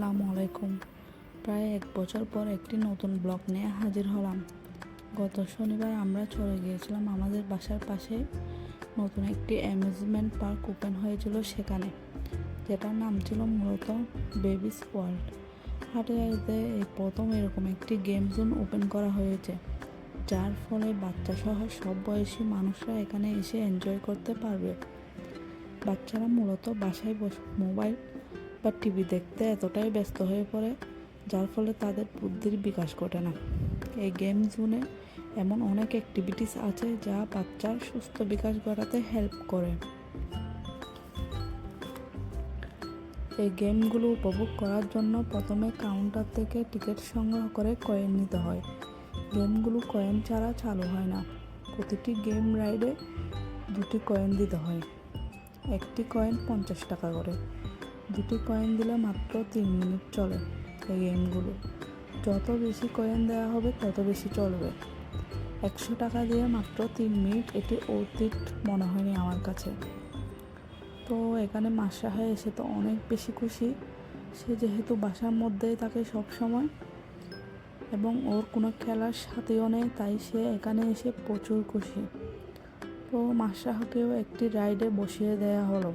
আসসালামু আলাইকুম। প্রায় এক বছর পর একটি নতুন ব্লগ নিয়ে হাজির হলাম। গত শনিবার আমরা চলে গিয়েছিলাম আমাদের বাসার পাশে। নতুন একটি অ্যামিউজমেন্ট পার্ক ওপেন হয়েছিল সেখানে, যেটার নাম ছিল মূলত বেবিস ওয়ার্ল্ড। হাটে এই প্রথম এরকম একটি গেম জোন ওপেন করা হয়েছে, যার ফলে বাচ্চা সহ সব বয়সী মানুষরা এখানে এসে এনজয় করতে পারবে। বাচ্চারা মূলত বাসায় বসে মোবাইল বা টিভি দেখতে এতটাই ব্যস্ত হয়ে পড়ে, যার ফলে তাদের বুদ্ধির বিকাশ ঘটে না। এই গেম জোনে এমন অনেক অ্যাক্টিভিটিস আছে যা বাচ্চার সুস্থ বিকাশ ঘটাতে হেল্প করে। এই গেমগুলো উপভোগ করার জন্য প্রথমে কাউন্টার থেকে টিকিট সংগ্রহ করে কয়েন নিতে হয়। গেমগুলো কয়েন ছাড়া চালু হয় না। প্রতিটি গেম রাইডে দুটি কয়েন দিতে হয়। একটি কয়েন পঞ্চাশ টাকা করে। দুটি কয়েন দিলে মাত্র তিন মিনিট চলে এই গেমগুলো যত বেশি কয়েন দেওয়া হবে, তত বেশি চলবে। একশো টাকা দিয়ে মাত্র তিন মিনিট এটি অতীত মনে হয়নি আমার কাছে। তো এখানে মাসরাহে এসে তো অনেক বেশি খুশি। সে যেহেতু বাসার মধ্যেই থাকে সব সময় এবং ওর কোনো খেলার সাথেও নেই, তাই সে এখানে এসে প্রচুর খুশি। তো মাসরাহকেও একটি রাইডে বসিয়ে দেওয়া হলো।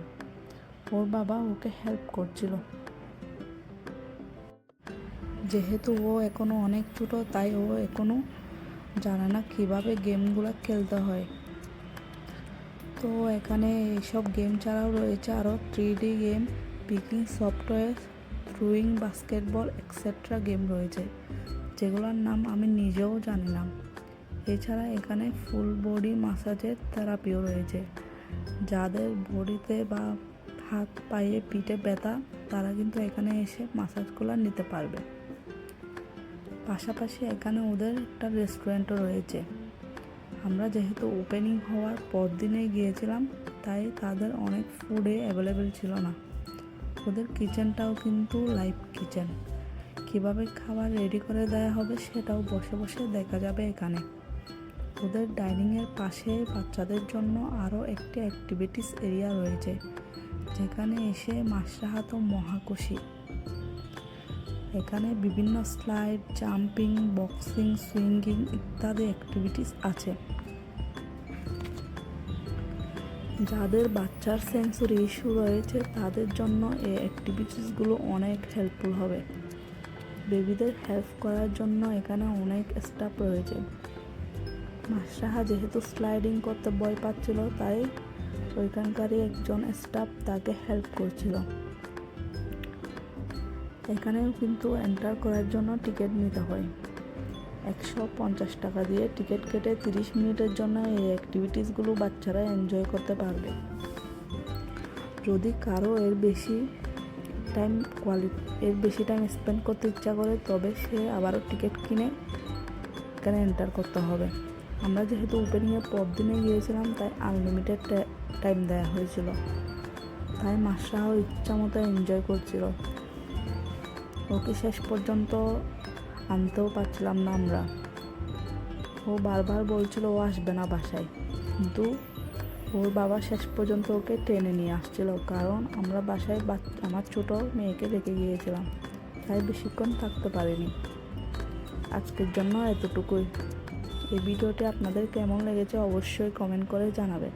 ওর বাবা ওকে হেল্প করছিল। যেহেতু ও এখনও অনেক ছোটো, তাই ও এখনও জানে না কীভাবে গেমগুলো খেলতে হয়। তো এখানে এইসব গেম ছাড়াও রয়েছে আরও three D game picking software throwing basketball extra game রয়েছে, যেগুলোর নাম আমি নিজেও জানি না। এছাড়া এখানে ফুল বডি মাসাজের থেরাপিও রয়েছে। যাদের বডিতে বা হাত, পায়ে, পিঠে ব্যথা, তারা কিন্তু এখানে এসে মাসাজগুলো নিতে পারবে। পাশাপাশি এখানে ওদের একটা রেস্টুরেন্টও রয়েছে। আমরা যেহেতু ওপেনিং হওয়ার পর দিনে গিয়েছিলাম, তাই তাদের অনেক ফুডে অ্যাভেলেবেল ছিল না। ওদের কিচেনটাও কিন্তু লাইভ কিচেন কীভাবে খাবার রেডি করে দেওয়া হবে সেটাও বসে বসে দেখা যাবে এখানে। ওদের ডাইনিংয়ের পাশে বাচ্চাদের জন্য আরও একটি অ্যাক্টিভিটিস এরিয়া রয়েছে। যেখানে এসে মাসরাহাত মহাকুশি। এখানে বিভিন্ন স্লাইড, জাম্পিং, বক্সিং, সুইঙ্গিং ইত্যাদি অ্যাক্টিভিটিস আছে। যাদের বাচ্চার সেন্সরি ইস্যু রয়েছে, তাদের জন্য এই অ্যাক্টিভিটিসগুলো অনেক হেল্পফুল হবে। বেবিদের হেল্প করার জন্য এখানে অনেক স্টাফ রয়েছে। মাসরাহা যেহেতু স্লাইডিং করতে ভয় পাচ্ছিল, তাই ওইখানকারই একজন স্টাফ তাকে হেল্প করছিল। এখানেও কিন্তু এন্টার করার জন্য টিকিট নিতে হয়। একশো পঞ্চাশ টাকা দিয়ে টিকিট কেটে তিরিশ মিনিটের জন্য এই অ্যাক্টিভিটিসগুলো বাচ্চারা এনজয় করতে পারবে। যদি কারও এর বেশি টাইম কোয়ালি এর বেশি টাইম স্পেন্ড করতে ইচ্ছা করে, তবে সে আবারও টিকিট কিনে এখানে এন্টার করতে হবে। আমরা যেহেতু ওপেনিংয়ের পর দিনে গিয়েছিলাম, তাই আনলিমিটেড টাইম দেওয়া হয়েছিল। তাই মাসরাও ইচ্ছা মতো এনজয় করছিল। ওকে শেষ পর্যন্ত আনতেও পারছিলাম না আমরা। ও বারবার বলছিল ও আসবে না বাসায়। কিন্তু ওর বাবা শেষ পর্যন্ত ওকে টেনে নিয়ে আসছিল, কারণ আমরা বাসায় আমার ছোট মেয়েকে রেখে গিয়েছিলাম। তাই বেশিক্ষণ থাকতে পারিনি। আজকের জন্য এতটুকুই। এই ভিডিওটি আপনাদের কেমন লেগেছে অবশ্যই কমেন্ট করে জানাবেন।